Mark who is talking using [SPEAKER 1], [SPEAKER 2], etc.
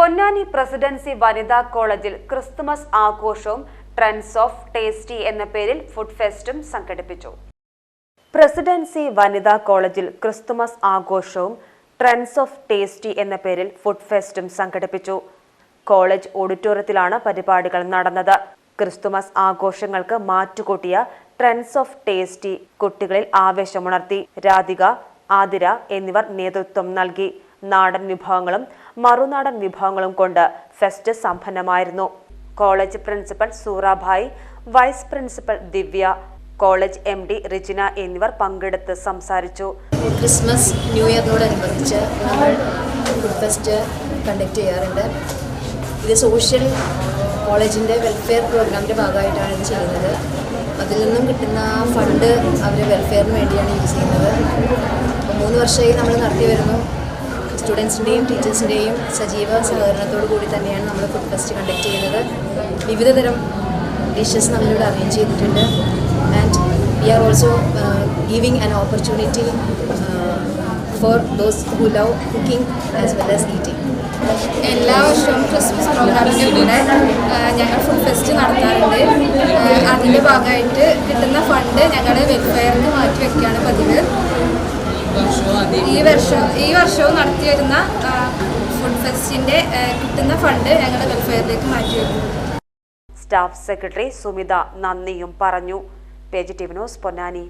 [SPEAKER 1] Ponnani presidency വനിതാ കോളേജിൽ Christmas ആഘോഷവും ട്രെൻഡ്സ് ഓഫ് ടേസ്റ്റി എന്ന പേരിൽ ഫുഡ് ഫെസ്റ്റും സംഘടിപ്പിച്ചു. പ്രസിഡൻസി വനിതാ കോളേജിൽ ക്രിസ്തുമസ് ആഘോഷവും ട്രെൻഡ്സ് ഓഫ് ടേസ്റ്റി എന്ന പേരിൽ ഫുഡ് ഫെസ്റ്റും സംഘടിപ്പിച്ചു. കോളേജ് ഓഡിറ്റോറിയത്തിലാണ് പരിപാടികൾ നടന്നത്. ക്രിസ്തുമസ് ആഘോഷങ്ങൾക്ക് മാറ്റുകൂട്ടിയ ട്രെൻഡ്സ് ഓഫ് ടേസ്റ്റി കുട്ടികളിൽ ആവേശമുണർത്തി. രാധിക ആതിര എന്നിവർ നേതൃത്വം നൽകി. നാടൻ വിഭവങ്ങളും മറുനാടൻ വിഭവങ്ങളും കൊണ്ട് fest സമ്പന്നമായിരുന്നു. College principal Soorabhai vice principal Divya college M D Rijina എന്നിവർ പങ്കെടുത്ത് സംസാരിച്ചു.
[SPEAKER 2] ക്രിസ്മസ് ന്യൂ ഇയറിനോടനുബന്ധിച്ച് നമ്മൾ ഫുഡ് ഫെസ്റ്റ് കണ്ടക്ട് ചെയ്യാറുണ്ട്. ഇത് സോഷ്യൽ കോളേജിന്റെ വെൽഫെയർ പ്രോഗ്രാമിന്റെ ഭാഗമായിട്ടാണ് ഇത് ചെയ്യുന്നത്. അതിൽ നിന്നും കിട്ടുന്ന ഫണ്ട് അവർ വെൽഫെയറിന് വേണ്ടിയാണ് യൂസ് ചെയ്യുന്നത്. മൂന്ന് വർഷമായി നമ്മൾ നടത്തി വരുന്നു. സ്റ്റുഡൻസിന്റെയും ടീച്ചേഴ്സിന്റെയും സജീവ സഹകരണത്തോടു കൂടി തന്നെയാണ് നമ്മൾ ഫുഡ് ഫെസ്റ്റ് കണ്ടക്ട് ചെയ്യുന്നത്. വിവിധ തരം ഡിഷസ് നമ്മളിവിടെ അറേഞ്ച് ചെയ്തിട്ടുണ്ട്. And we are also giving an opportunity for those who love cooking as well as eating
[SPEAKER 3] എല്ലാ വർഷവും ക്രിസ്മസ് പ്രോഗ്രാമിന്റെ കൂടെ ആ, ഞങ്ങൾ ഫുഡ് ഫെസ്റ്റ് നടത്താറുണ്ട്. ആ, അതിന്റെ ഭാഗമായിട്ട് കിട്ടുന്ന ഫണ്ട് ഞങ്ങളുടെ വെൽഫെയറിന് മാറ്റി വയ്ക്കുകയാണ് പതിവ്. ഈ വർഷം ഈ വർഷവും നടത്തി വരുന്ന ഫുഡ് ഫെസ്റ്റിന്റെ കിട്ടുന്ന ഫണ്ട് ഞങ്ങൾ വെൽഫെയറിലേക്ക് മാറ്റി വെക്കും
[SPEAKER 1] സ്റ്റാഫ് സെക്രട്ടറി സുമിത നന്ദിയും പറഞ്ഞു. Page T Ponnani.